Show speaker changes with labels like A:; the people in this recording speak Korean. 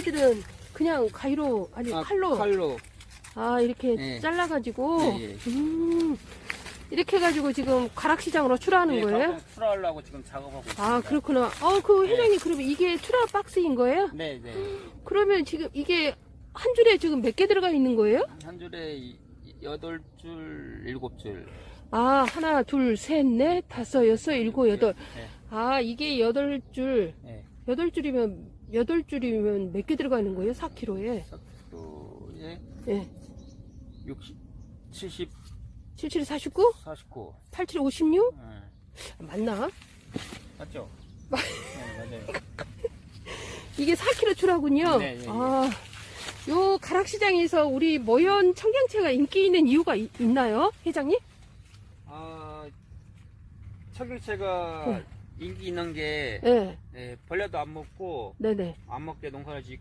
A: 얘네들은 그냥 가위로 아니
B: 아,
A: 칼로
B: 칼로.
A: 아 이렇게
B: 네.
A: 잘라가지고
B: 네, 예.
A: 음 이렇게 해가지고 지금 가락시장으로 출하하는
B: 예,
A: 거예요?
B: 출하하려고 지금 작업하고 있습니다.
A: 아 그렇구나. 어그
B: 네.
A: 회장님 그러면 이게 출하 박스인 거예요?
B: 네, 네.
A: 그러면 지금 이게 한 줄에 지금 몇 개 들어가 있는 거예요?
B: 한 줄에 이- 이- 여덟 줄, 일곱 줄.
A: 아 하나 둘 셋 넷 다섯 여섯 일곱 여덟.
B: 네,
A: 아 이게 여덟 줄
B: 네.
A: 여덟 줄이면 여덟 줄이면 몇 개 들어가 있는 거예요? 4kg에.
B: sak도에
A: 예.
B: 60, 70,
A: 77 49?
B: 49.
A: 87 56?
B: 네.
A: 맞나?
B: 맞죠? 네, 맞아요.
A: 이게 4kg 출하군요.
B: 네, 네, 네.
A: 아, 요 가락시장에서 우리 모연 청경채가 인기 있는 이유가 이- 있나요, 회장님?
B: 아, 청경채가 인기 있는 게
A: 네,
B: 예, 벌레도 안 먹고
A: 네네.
B: 안 먹게 농사를 짓,